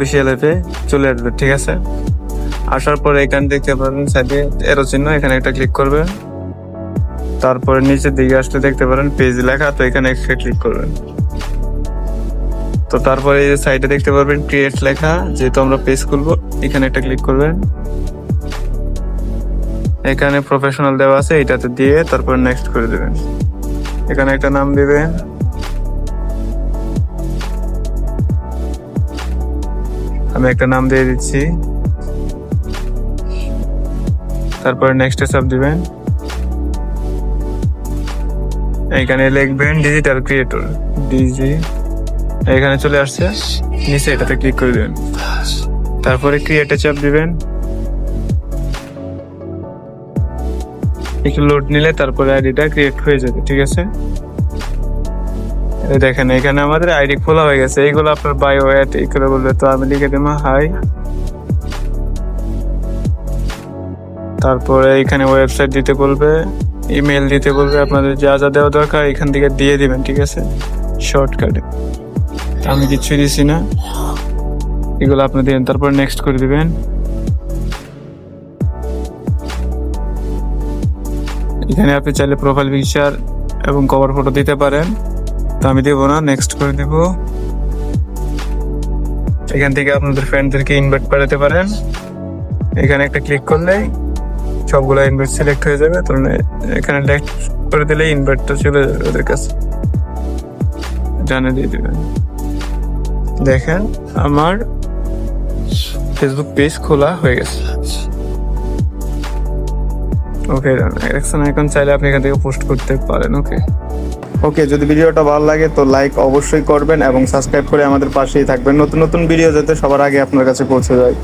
Official অ্যাপে চলে আসবে, ঠিক আছে? আসার পরে এখানে দেখতে পারেন সাইডে এরো চিহ্ন, এখানে একটা ক্লিক করবেন তারপরে নিচের দিকে আসলে দেখতে পারেন পেজ লেখা, তো এখানে একটা ক্লিক করবেন। তো তারপরে এই সাইডে দেখতে পারবেন ক্রিয়েট লেখা, যেহেতু আমরা পেজ খুলবো, এখানে একটা ক্লিক করবেন। এখানে প্রফেশনাল দেওয়া আছে, এটাতে দিয়ে তারপর নেক্সট করে দেবেন। এখানে একটা নাম দিবেন। আমি একটা নাম দিয়ে দিচ্ছি। তারপরে নেক্সট সব দিবেন। এখানে লিখবেন ডিজিটাল ক্রিয়েটর ডিজি এখানে চলে আসছে, নিচে এটাতে ক্লিক করে দেবেন। তারপরে ক্রিয়েটে চাপ দিবেন। একটু লোড নিলে তারপরে আইডিটা ক্রিয়েট হয়ে যাবে, ঠিক আছে? দেখেন, এখানে আমাদের আইডি খোলা হয়ে গেছে। এইগুলো আপনার অ্যাড এই করে বলবে তো আমি লিখে দিলাম হাই তারপরে এখানে ওয়েবসাইট দিতে বলবে ইমেল দিতে বলবে, আপনাদের যা যা দেওয়া দরকার এখান থেকে দিয়ে দিবেন, ঠিক আছে? শর্টকাটে আমি কিচ্ছুই দিছি না। এগুলো আপনি দিবেন, তারপর নেক্সট করে দিবেন। এখানে আপনি চাইলে প্রোফাইল পিকচার এবং কভার ফটো দিতে পারেন। তো আমি দেবো না নেক্সট করে দেব। এখান থেকে আপনাদের ফ্রেন্ডদেরকে ইনভাইট পাঠাতে পারেন। এখানে একটা ক্লিক করলেই সবগুলো ইনভাইট সিলেক্ট হয়ে যাবে তো এখানে লেক্ট করে দিলে ইনভাইটটা চলে যাবে ওদের কাছে। জানিয়ে দিয়ে দেবেন। দেখেন, আমার ফেসবুক পেজ খোলা হয়ে গেছে। ওকে এখন চাইলে আপনি এখান থেকে পোস্ট করতে পারেন ওকে ওকে, যদি ভিডিওটা ভালো লাগে তো লাইক অবশ্যই করবেন এবং সাবস্ক্রাইব করে আমাদের পাশেই থাকবেন। নতুন নতুন ভিডিও যাতে সবার আগে আপনার কাছে পৌঁছে যায়।